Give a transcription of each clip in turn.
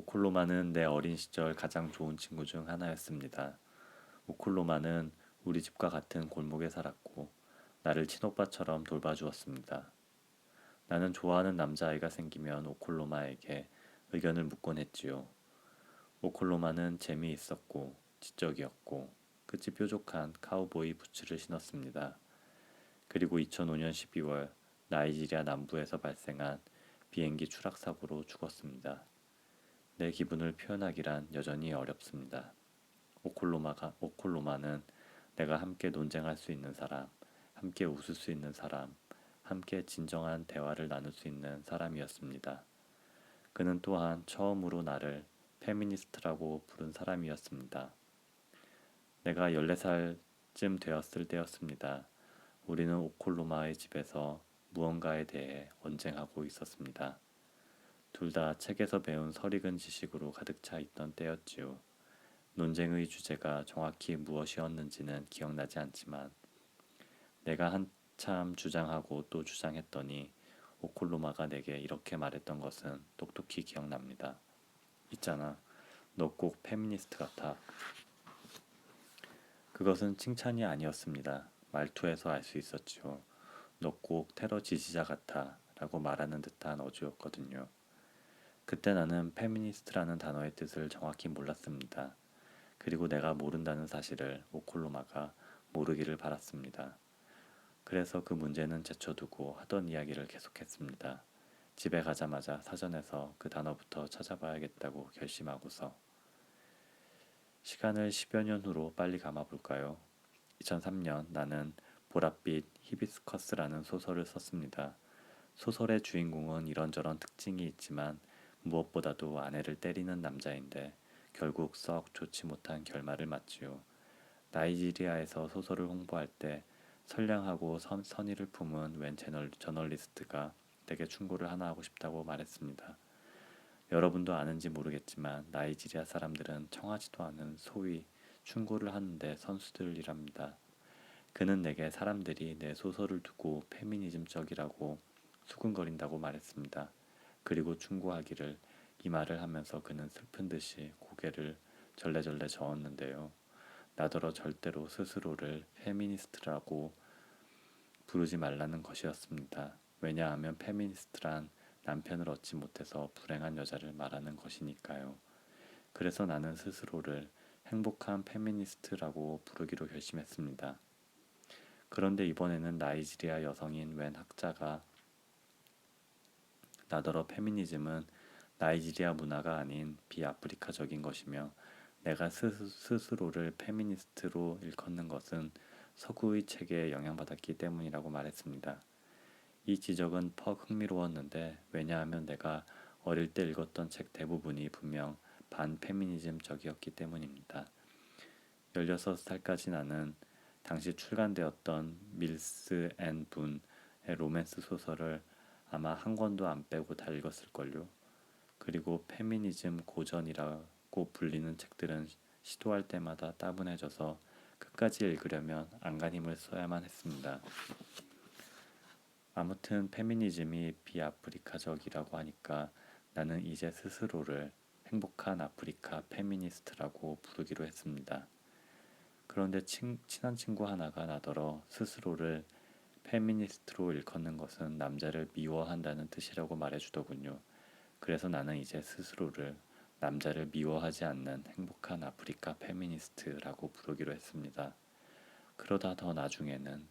오콜로마는 내 어린 시절 가장 좋은 친구 중 하나였습니다. 오콜로마는 우리 집과 같은 골목에 살았고 나를 친오빠처럼 돌봐주었습니다. 나는 좋아하는 남자아이가 생기면 오콜로마에게 의견을 묻곤 했지요. 오콜로마는 재미있었고 지적이었고 끝이 뾰족한 카우보이 부츠를 신었습니다. 그리고 2005년 12월 나이지리아 남부에서 발생한 비행기 추락 사고로 죽었습니다. 내 기분을 표현하기란 여전히 어렵습니다. 오콜로마가 오콜로마는 내가 함께 논쟁할 수 있는 사람, 함께 웃을 수 있는 사람, 함께 진정한 대화를 나눌 수 있는 사람이었습니다. 그는 또한 처음으로 나를 페미니스트라고 부른 사람이었습니다. 내가 14살쯤 되었을 때였습니다. 우리는 오콜로마의 집에서 무언가에 대해 언쟁하고 있었습니다. 둘 다 책에서 배운 설익은 지식으로 가득 차 있던 때였지요. 논쟁의 주제가 정확히 무엇이었는지는 기억나지 않지만 내가 한참 주장하고 또 주장했더니 오콜로마가 내게 이렇게 말했던 것은 똑똑히 기억납니다. 있잖아. 너 꼭 페미니스트 같아. 그것은 칭찬이 아니었습니다. 말투에서 알 수 있었지요. 너 꼭 테러 지지자 같아 라고 말하는 듯한 어조였거든요. 그때 나는 페미니스트라는 단어의 뜻을 정확히 몰랐습니다. 그리고 내가 모른다는 사실을 오콜로마가 모르기를 바랐습니다. 그래서 그 문제는 제쳐두고 하던 이야기를 계속했습니다. 집에 가자마자 사전에서 그 단어부터 찾아봐야겠다고 결심하고서 시간을 10여 년 후로 빨리 감아볼까요? 2003년 나는 보랏빛 히비스커스라는 소설을 썼습니다. 소설의 주인공은 이런저런 특징이 있지만 무엇보다도 아내를 때리는 남자인데 결국 썩 좋지 못한 결말을 맞지요. 나이지리아에서 소설을 홍보할 때 선량하고 선, 선의를 품은 웬 채널, 저널리스트가 내게 충고를 하나 하고 싶다고 말했습니다. 여러분도 아는지 모르겠지만 나이지리아 사람들은 청하지도 않은 소위 충고를 하는데 선수들이랍니다. 그는 내게 사람들이 내 소설을 두고 페미니즘적이라고 수근거린다고 말했습니다. 그리고 충고하기를 이 말을 하면서 그는 슬픈 듯이 고개를 절레절레 저었는데요. 나더러 절대로 스스로를 페미니스트라고 부르지 말라는 것이었습니다. 왜냐하면 페미니스트란 남편을 얻지 못해서 불행한 여자를 말하는 것이니까요. 그래서 나는 스스로를 행복한 페미니스트라고 부르기로 결심했습니다. 그런데 이번에는 나이지리아 여성인 웬 학자가 나더러 페미니즘은 나이지리아 문화가 아닌 비아프리카적인 것이며 내가 스스, 로를 페미니스트로 일컫는 것은 서구의 책에 영향받았기 때문이라고 말했습니다. 이 지적은 퍽 흥미로웠는데 왜냐하면 내가 어릴 때 읽었던 책 대부분이 분명 반페미니즘적이었기 때문입니다. 16살까지 나는 당시 출간되었던 밀스 앤 분의 로맨스 소설을 아마 한 권도 안 빼고 다 읽었을걸요. 그리고 페미니즘 고전이라고 불리는 책들은 시도할 때마다 따분해져서 끝까지 읽으려면 안간힘을 써야만 했습니다. 아무튼 페미니즘이 비아프리카적이라고 하니까 나는 이제 스스로를 행복한 아프리카 페미니스트라고 부르기로 했습니다. 그런데 친, 친한 친구 하나가 나더러 스스로를 페미니스트로 일컫는 것은 남자를 미워한다는 뜻이라고 말해주더군요. 그래서 나는 이제 스스로를 남자를 미워하지 않는 행복한 아프리카 페미니스트라고 부르기로 했습니다. 그러다 더 나중에는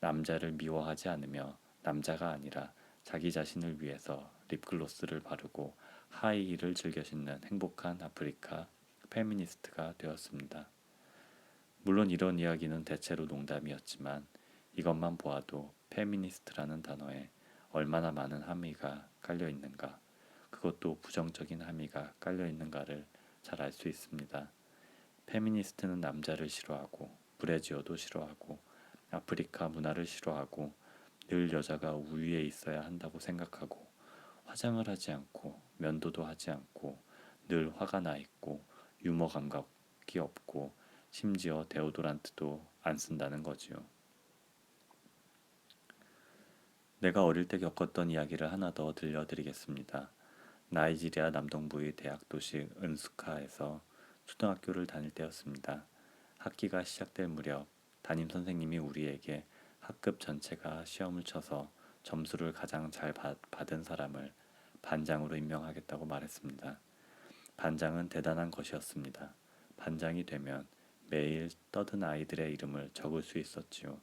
남자를 미워하지 않으며 남자가 아니라 자기 자신을 위해서 립글로스를 바르고 하이힐을 즐겨 신는 행복한 아프리카 페미니스트가 되었습니다. 물론 이런 이야기는 대체로 농담이었지만 이것만 보아도 페미니스트라는 단어에 얼마나 많은 함의가 깔려 있는가, 그것도 부정적인 함의가 깔려 있는가를 잘 알 수 있습니다. 페미니스트는 남자를 싫어하고 브레지어도 싫어하고 아프리카 문화를 싫어하고 늘 여자가 우위에 있어야 한다고 생각하고 화장을 하지 않고 면도도 하지 않고 늘 화가 나 있고 유머 감각이 없고 심지어 데오도란트도 안 쓴다는 거지요. 내가 어릴 때 겪었던 이야기를 하나 더 들려드리겠습니다. 나이지리아 남동부의 대학 도시 은수카에서 초등학교를 다닐 때였습니다. 학기가 시작될 무렵 담임 선생님이 우리에게 학급 전체가 시험을 쳐서 점수를 가장 잘 받, 받은 사람을 반장으로 임명하겠다고 말했습니다. 반장은 대단한 것이었습니다. 반장이 되면 매일 떠든 아이들의 이름을 적을 수 있었지요.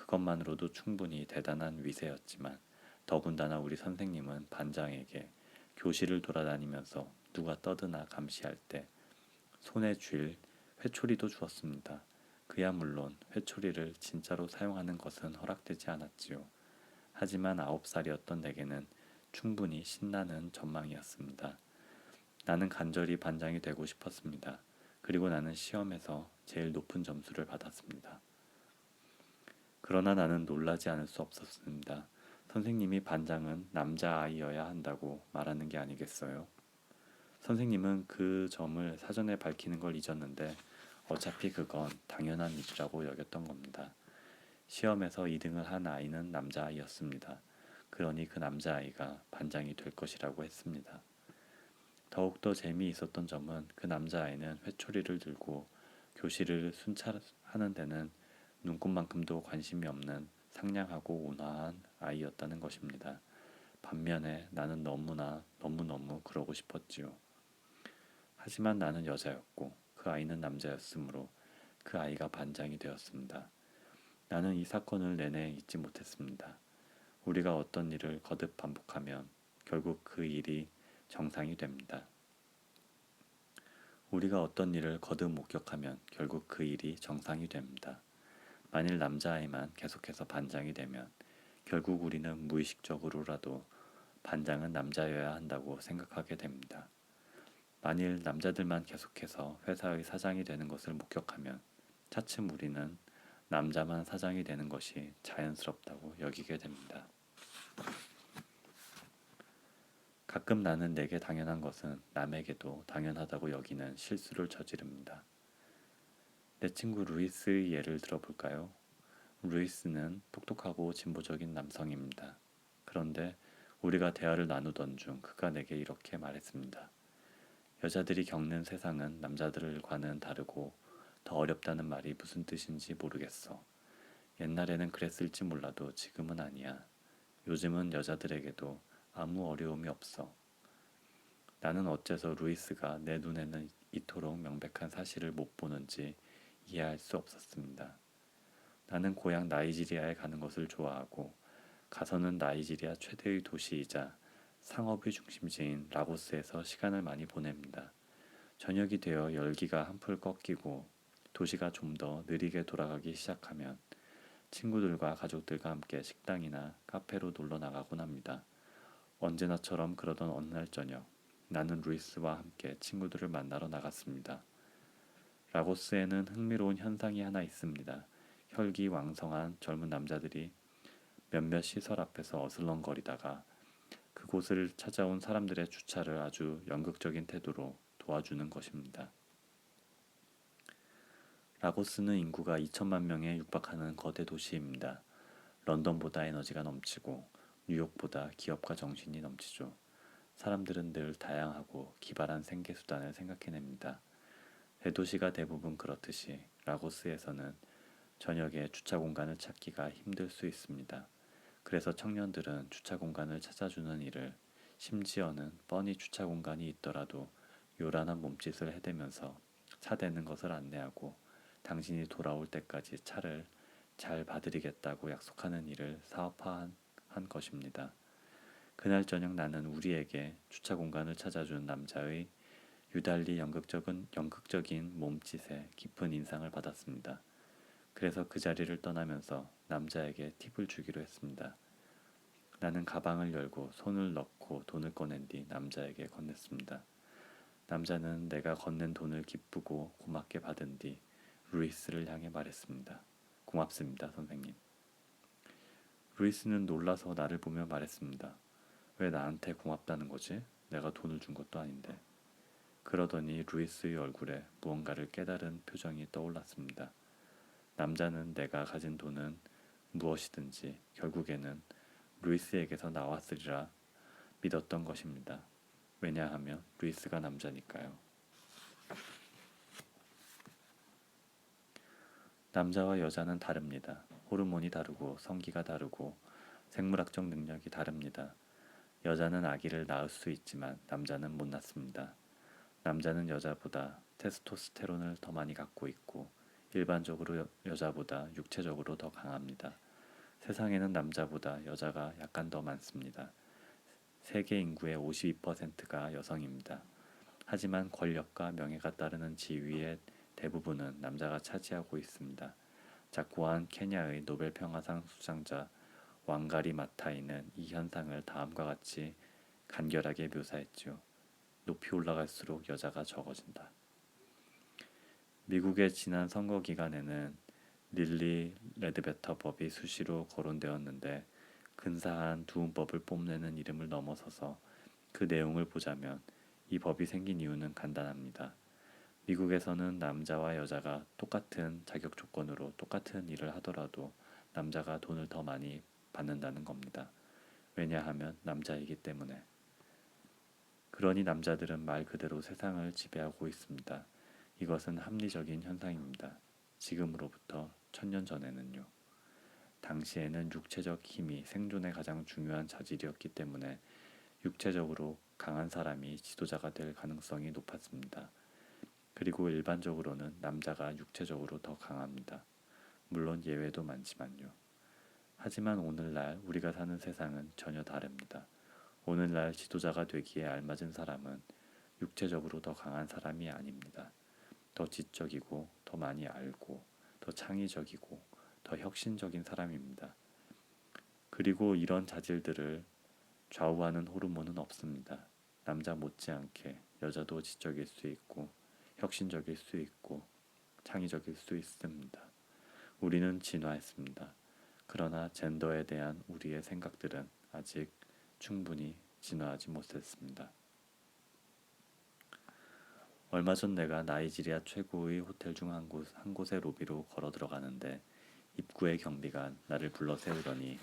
그것만으로도 충분히 대단한 위세였지만 더군다나 우리 선생님은 반장에게 교실을 돌아다니면서 누가 떠드나 감시할 때 손에 쥘 회초리도 주었습니다. 그야 물론 회초리를 진짜로 사용하는 것은 허락되지 않았지요. 하지만 아홉 살이었던 내게는 충분히 신나는 전망이었습니다. 나는 간절히 반장이 되고 싶었습니다. 그리고 나는 시험에서 제일 높은 점수를 받았습니다. 그러나 나는 놀라지 않을 수 없었습니다. 선생님이 반장은 남자아이여야 한다고 말하는 게 아니겠어요? 선생님은 그 점을 사전에 밝히는 걸 잊었는데 어차피 그건 당연한 일이라고 여겼던 겁니다. 시험에서 2등을 한 아이는 남자아이였습니다. 그러니 그 남자아이가 반장이 될 것이라고 했습니다. 더욱더 재미있었던 점은 그 남자아이는 회초리를 들고 교실을 순찰하는 데는 눈꽃만큼도 관심이 없는 상냥하고 온화한 아이였다는 것입니다. 반면에 나는 너무나 너무너무 그러고 싶었지요. 하지만 나는 여자였고 그 아이는 남자였으므로 그 아이가 반장이 되었습니다. 나는 이 사건을 내내 잊지 못했습니다. 우리가 어떤 일을 거듭 반복하면 결국 그 일이 정상이 됩니다. 우리가 어떤 일을 거듭 목격하면 결국 그 일이 정상이 됩니다. 만일 남자아이만 계속해서 반장이 되면 결국 우리는 무의식적으로라도 반장은 남자여야 한다고 생각하게 됩니다. 만일 남자들만 계속해서 회사의 사장이 되는 것을 목격하면 차츰 우리는 남자만 사장이 되는 것이 자연스럽다고 여기게 됩니다. 가끔 나는 내게 당연한 것은 남에게도 당연하다고 여기는 실수를 저지릅니다. 내 친구 루이스의 예를 들어볼까요? 루이스는 똑똑하고 진보적인 남성입니다. 그런데 우리가 대화를 나누던 중 그가 내게 이렇게 말했습니다. 여자들이 겪는 세상은 남자들과는 다르고 더 어렵다는 말이 무슨 뜻인지 모르겠어. 옛날에는 그랬을지 몰라도 지금은 아니야. 요즘은 여자들에게도 아무 어려움이 없어. 나는 어째서 루이스가 내 눈에는 이토록 명백한 사실을 못 보는지 이해할 수 없었습니다. 나는 고향 나이지리아에 가는 것을 좋아하고 가서는 나이지리아 최대의 도시이자 상업의 중심지인 라고스에서 시간을 많이 보냅니다. 저녁이 되어 열기가 한풀 꺾이고 도시가 좀 더 느리게 돌아가기 시작하면 친구들과 가족들과 함께 식당이나 카페로 놀러 나가곤 합니다. 언제나처럼 그러던 어느 날 저녁 나는 루이스와 함께 친구들을 만나러 나갔습니다. 라고스에는 흥미로운 현상이 하나 있습니다. 혈기 왕성한 젊은 남자들이 몇몇 시설 앞에서 어슬렁거리다가 그곳을 찾아온 사람들의 주차를 아주 연극적인 태도로 도와주는 것입니다. 라고스는 인구가 2천만 명에 육박하는 거대 도시입니다. 런던보다 에너지가 넘치고 뉴욕보다 기업가 정신이 넘치죠. 사람들은 늘 다양하고 기발한 생계 수단을 생각해냅니다. 대도시가 대부분 그렇듯이 라고스에서는 저녁에 주차 공간을 찾기가 힘들 수 있습니다. 그래서 청년들은 주차 공간을 찾아주는 일을 심지어는 뻔히 주차 공간이 있더라도 요란한 몸짓을 해대면서 차 대는 것을 안내하고 당신이 돌아올 때까지 차를 잘 봐드리겠다고 약속하는 일을 사업화한 것입니다. 그날 저녁 나는 우리에게 주차 공간을 찾아준 남자의 유달리 연극적인, 연극적인 몸짓에 깊은 인상을 받았습니다. 그래서 그 자리를 떠나면서 남자에게 팁을 주기로 했습니다. 나는 가방을 열고 손을 넣고 돈을 꺼낸 뒤 남자에게 건넸습니다. 남자는 내가 건넨 돈을 기쁘고 고맙게 받은 뒤 루이스를 향해 말했습니다. 고맙습니다, 선생님. 루이스는 놀라서 나를 보며 말했습니다. 왜 나한테 고맙다는 거지? 내가 돈을 준 것도 아닌데. 그러더니 루이스의 얼굴에 무언가를 깨달은 표정이 떠올랐습니다. 남자는 내가 가진 돈은 무엇이든지 결국에는 루이스에게서 나왔으리라 믿었던 것입니다. 왜냐하면 루이스가 남자니까요. 남자와 여자는 다릅니다. 호르몬이 다르고 성기가 다르고 생물학적 능력이 다릅니다. 여자는 아기를 낳을 수 있지만 남자는 못 낳습니다. 남자는 여자보다 테스토스테론을 더 많이 갖고 있고 일반적으로 여, 여자보다 육체적으로 더 강합니다. 세상에는 남자보다 여자가 약간 더 많습니다. 세계 인구의 52%가 여성입니다. 하지만 권력과 명예가 따르는 지위의 대부분은 남자가 차지하고 있습니다. 작고한 케냐의 노벨 평화상 수상자 왕가리 마타이는 이 현상을 다음과 같이 간결하게 묘사했죠. 높이 올라갈수록 여자가 적어진다. 미국의 지난 선거 기간에는 릴리 레드베터 법이 수시로 거론되었는데 근사한 두음법을 뽐내는 이름을 넘어서서 그 내용을 보자면 이 법이 생긴 이유는 간단합니다. 미국에서는 남자와 여자가 똑같은 자격 조건으로 똑같은 일을 하더라도 남자가 돈을 더 많이 받는다는 겁니다. 왜냐하면 남자이기 때문에. 그러니 남자들은 말 그대로 세상을 지배하고 있습니다. 이것은 합리적인 현상입니다. 지금으로부터 천년 전에는요. 당시에는 육체적 힘이 생존에 가장 중요한 자질이었기 때문에 육체적으로 강한 사람이 지도자가 될 가능성이 높았습니다. 그리고 일반적으로는 남자가 육체적으로 더 강합니다. 물론 예외도 많지만요. 하지만 오늘날 우리가 사는 세상은 전혀 다릅니다. 오늘날 지도자가 되기에 알맞은 사람은 육체적으로 더 강한 사람이 아닙니다. 더 지적이고 더 많이 알고 더 창의적이고 더 혁신적인 사람입니다. 그리고 이런 자질들을 좌우하는 호르몬은 없습니다. 남자 못지않게 여자도 지적일 수 있고 혁신적일 수 있고 창의적일 수 있습니다. 우리는 진화했습니다. 그러나 젠더에 대한 우리의 생각들은 아직 충분히 진화하지 못했습니다. 얼마 전 내가 나이지리아 최고의 호텔 중 한 곳, 한 곳의 로비로 걸어 들어가는데 입구의 경비가 나를 불러 세우더니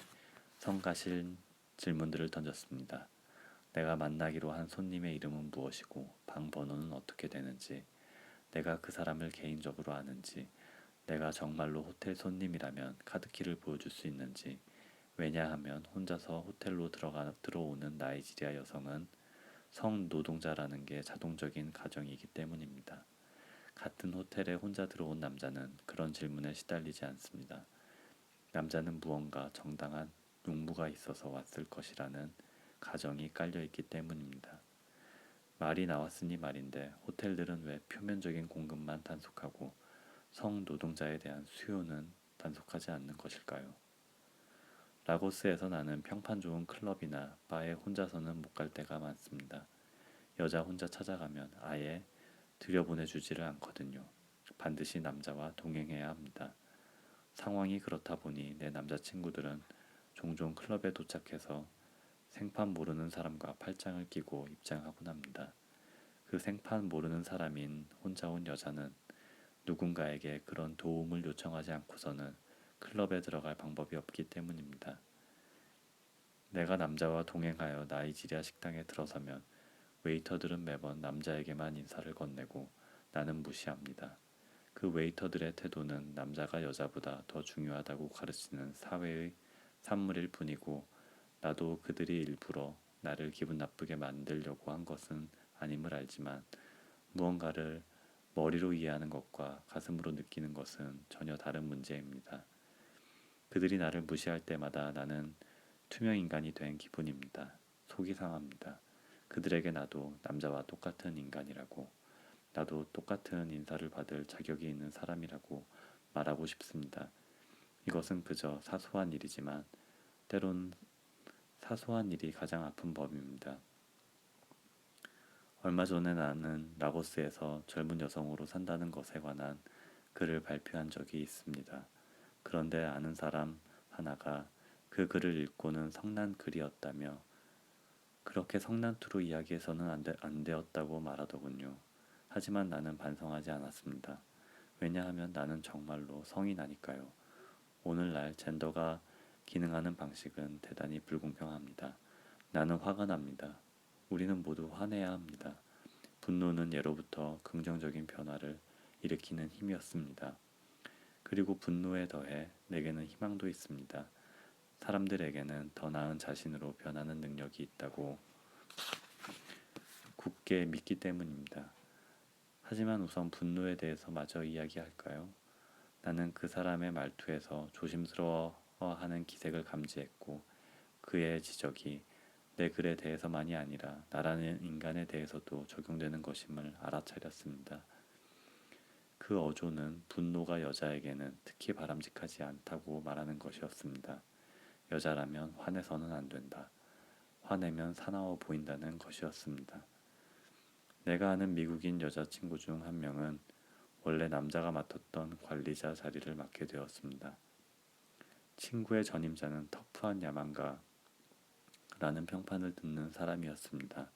성가실 질문들을 던졌습니다. 내가 만나기로 한 손님의 이름은 무엇이고 방 번호는 어떻게 되는지, 내가 그 사람을 개인적으로 아는지, 내가 정말로 호텔 손님이라면 카드키를 보여줄 수 있는지, 왜냐하면 혼자서 호텔로 들어가 들어오는 나이지리아 여성은 성 노동자라는 게 자동적인 가정이기 때문입니다. 같은 호텔에 혼자 들어온 남자는 그런 질문에 시달리지 않습니다. 남자는 무언가 정당한 용무가 있어서 왔을 것이라는 가정이 깔려 있기 때문입니다. 말이 나왔으니 말인데 호텔들은 왜 표면적인 공급만 단속하고 성 노동자에 대한 수요는 단속하지 않는 것일까요? 라고스에서 나는 평판 좋은 클럽이나 바에 혼자서는 못 갈 때가 많습니다. 여자 혼자 찾아가면 아예 들여보내주지를 않거든요. 반드시 남자와 동행해야 합니다. 상황이 그렇다 보니 내 남자친구들은 종종 클럽에 도착해서 생판 모르는 사람과 팔짱을 끼고 입장하곤 합니다. 그 생판 모르는 사람인 혼자 온 여자는 누군가에게 그런 도움을 요청하지 않고서는 클럽에 들어갈 방법이 없기 때문입니다. 내가 남자와 동행하여 나이지리아 식당에 들어서면 웨이터들은 매번 남자에게만 인사를 건네고 나는 무시합니다. 그 웨이터들의 태도는 남자가 여자보다 더 중요하다고 가르치는 사회의 산물일 뿐이고 나도 그들이 일부러 나를 기분 나쁘게 만들려고 한 것은 아님을 알지만 무언가를 머리로 이해하는 것과 가슴으로 느끼는 것은 전혀 다른 문제입니다. 그들이 나를 무시할 때마다 나는 투명 인간이 된 기분입니다. 속이 상합니다. 그들에게 나도 남자와 똑같은 인간이라고, 나도 똑같은 인사를 받을 자격이 있는 사람이라고 말하고 싶습니다. 이것은 그저 사소한 일이지만 때론 사소한 일이 가장 아픈 법입니다. 얼마 전에 나는 라고스에서 젊은 여성으로 산다는 것에 관한 글을 발표한 적이 있습니다. 그런데 아는 사람 하나가 그 글을 읽고는 성난 글이었다며 그렇게 성난투로 이야기해서는 안, 되, 안 되었다고 말하더군요. 하지만 나는 반성하지 않았습니다. 왜냐하면 나는 정말로 성이 나니까요. 오늘날 젠더가 기능하는 방식은 대단히 불공평합니다. 나는 화가 납니다. 우리는 모두 화내야 합니다. 분노는 예로부터 긍정적인 변화를 일으키는 힘이었습니다. 그리고 분노에 더해 내게는 희망도 있습니다. 사람들에게는 더 나은 자신으로 변하는 능력이 있다고 굳게 믿기 때문입니다. 하지만 우선 분노에 대해서 마저 이야기할까요? 나는 그 사람의 말투에서 조심스러워하는 기색을 감지했고 그의 지적이 내 글에 대해서만이 아니라 나라는 인간에 대해서도 적용되는 것임을 알아차렸습니다. 그 어조는 분노가 여자에게는 특히 바람직하지 않다고 말하는 것이었습니다. 여자라면 화내서는 안 된다. 화내면 사나워 보인다는 것이었습니다. 내가 아는 미국인 여자친구 중 한 명은 원래 남자가 맡았던 관리자 자리를 맡게 되었습니다. 친구의 전임자는 터프한 야망가 라는 평판을 듣는 사람이었습니다.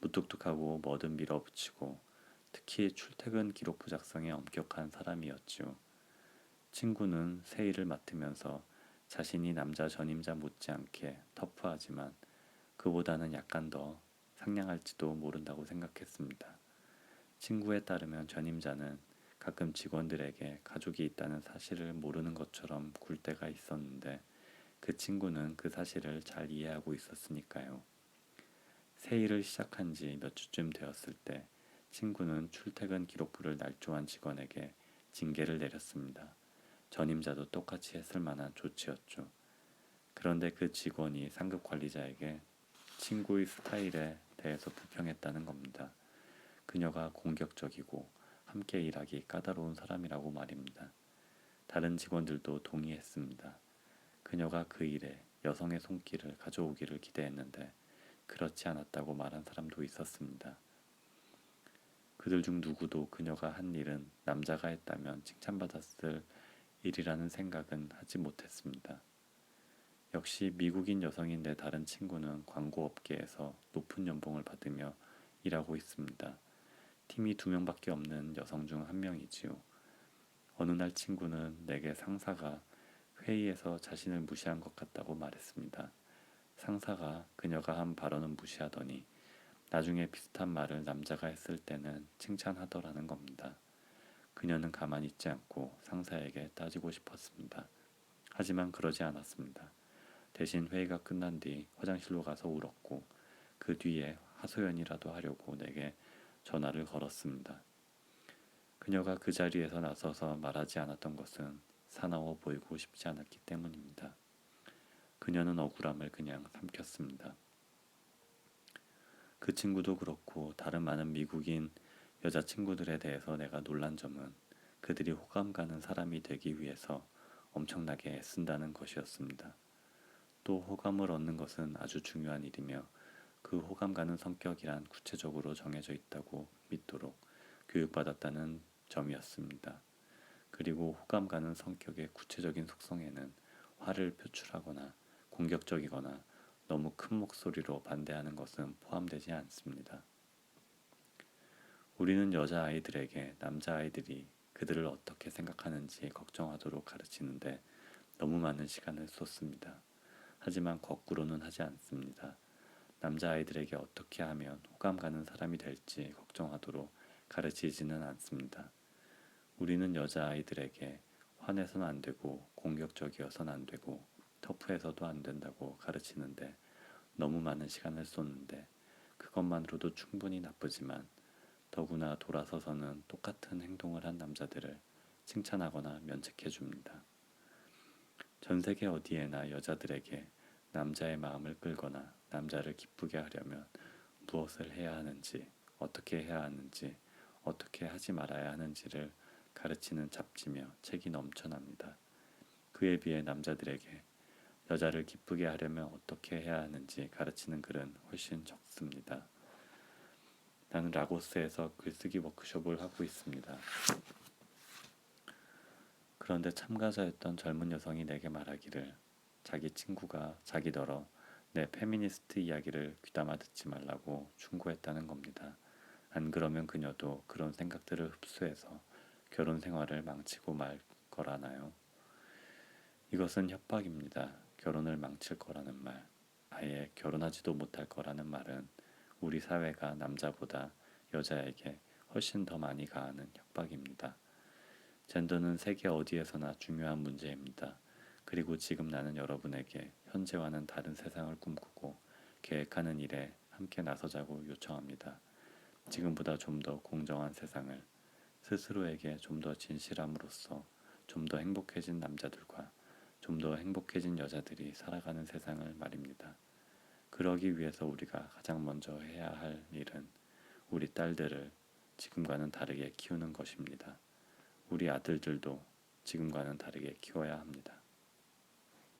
무뚝뚝하고 뭐든 밀어붙이고 특히 출퇴근 기록부 작성에 엄격한 사람이었죠. 친구는 새 일을 맡으면서 자신이 남자 전임자 못지않게 터프하지만 그보다는 약간 더 상냥할지도 모른다고 생각했습니다. 친구에 따르면 전임자는 가끔 직원들에게 가족이 있다는 사실을 모르는 것처럼 굴 때가 있었는데 그 친구는 그 사실을 잘 이해하고 있었으니까요. 새 일을 시작한 지 몇 주쯤 되었을 때 친구는 출퇴근 기록부를 날조한 직원에게 징계를 내렸습니다. 전임자도 똑같이 했을 만한 조치였죠. 그런데 그 직원이 상급 관리자에게 친구의 스타일에 대해서 불평했다는 겁니다. 그녀가 공격적이고 함께 일하기 까다로운 사람이라고 말입니다. 다른 직원들도 동의했습니다. 그녀가 그 일에 여성의 손길을 가져오기를 기대했는데 그렇지 않았다고 말한 사람도 있었습니다. 그들 중 누구도 그녀가 한 일은 남자가 했다면 칭찬받았을 일이라는 생각은 하지 못했습니다. 역시 미국인 여성인 내 다른 친구는 광고 업계에서 높은 연봉을 받으며 일하고 있습니다. 팀이 두 명밖에 없는 여성 중 한 명이지요. 어느 날 친구는 내게 상사가 회의에서 자신을 무시한 것 같다고 말했습니다. 상사가 그녀가 한 발언은 무시하더니 나중에 비슷한 말을 남자가 했을 때는 칭찬하더라는 겁니다. 그녀는 가만히 있지 않고 상사에게 따지고 싶었습니다. 하지만 그러지 않았습니다. 대신 회의가 끝난 뒤 화장실로 가서 울었고 그 뒤에 하소연이라도 하려고 내게 전화를 걸었습니다. 그녀가 그 자리에서 나서서 말하지 않았던 것은 사나워 보이고 싶지 않았기 때문입니다. 그녀는 억울함을 그냥 삼켰습니다. 그 친구도 그렇고 다른 많은 미국인 여자친구들에 대해서 내가 놀란 점은 그들이 호감 가는 사람이 되기 위해서 엄청나게 애쓴다는 것이었습니다. 또 호감을 얻는 것은 아주 중요한 일이며 그 호감 가는 성격이란 구체적으로 정해져 있다고 믿도록 교육받았다는 점이었습니다. 그리고 호감 가는 성격의 구체적인 속성에는 화를 표출하거나 공격적이거나 너무 큰 목소리로 반대하는 것은 포함되지 않습니다. 우리는 여자아이들에게 남자아이들이 그들을 어떻게 생각하는지 걱정하도록 가르치는데 너무 많은 시간을 쏟습니다. 하지만 거꾸로는 하지 않습니다. 남자아이들에게 어떻게 하면 호감 가는 사람이 될지 걱정하도록 가르치지는 않습니다. 우리는 여자아이들에게 화내선 안 되고 공격적이어선 안 되고 터프해서도 안 된다고 가르치는데 너무 많은 시간을 쏟는데 그것만으로도 충분히 나쁘지만 더구나 돌아서서는 똑같은 행동을 한 남자들을 칭찬하거나 면책해 줍니다. 전 세계 어디에나 여자들에게 남자의 마음을 끌거나 남자를 기쁘게 하려면 무엇을 해야 하는지, 어떻게 해야 하는지, 어떻게 하지 말아야 하는지를 가르치는 잡지며 책이 넘쳐납니다. 그에 비해 남자들에게 여자를 기쁘게 하려면 어떻게 해야 하는지 가르치는 글은 훨씬 적습니다. 나는 라고스에서 글쓰기 워크숍을 하고 있습니다. 그런데 참가자였던 젊은 여성이 내게 말하기를 자기 친구가 자기더러 내 페미니스트 이야기를 귀담아 듣지 말라고 충고했다는 겁니다. 안 그러면 그녀도 그런 생각들을 흡수해서 결혼 생활을 망치고 말 거라나요? 이것은 협박입니다. 결혼을 망칠 거라는 말, 아예 결혼하지도 못할 거라는 말은 우리 사회가 남자보다 여자에게 훨씬 더 많이 가하는 협박입니다. 젠더는 세계 어디에서나 중요한 문제입니다. 그리고 지금 나는 여러분에게 현재와는 다른 세상을 꿈꾸고 계획하는 일에 함께 나서자고 요청합니다. 지금보다 좀 더 공정한 세상을 스스로에게 좀 더 진실함으로써 좀 더 행복해진 남자들과 좀 더 행복해진 여자들이 살아가는 세상을 말입니다. 그러기 위해서 우리가 가장 먼저 해야 할 일은 우리 딸들을 지금과는 다르게 키우는 것입니다. 우리 아들들도 지금과는 다르게 키워야 합니다.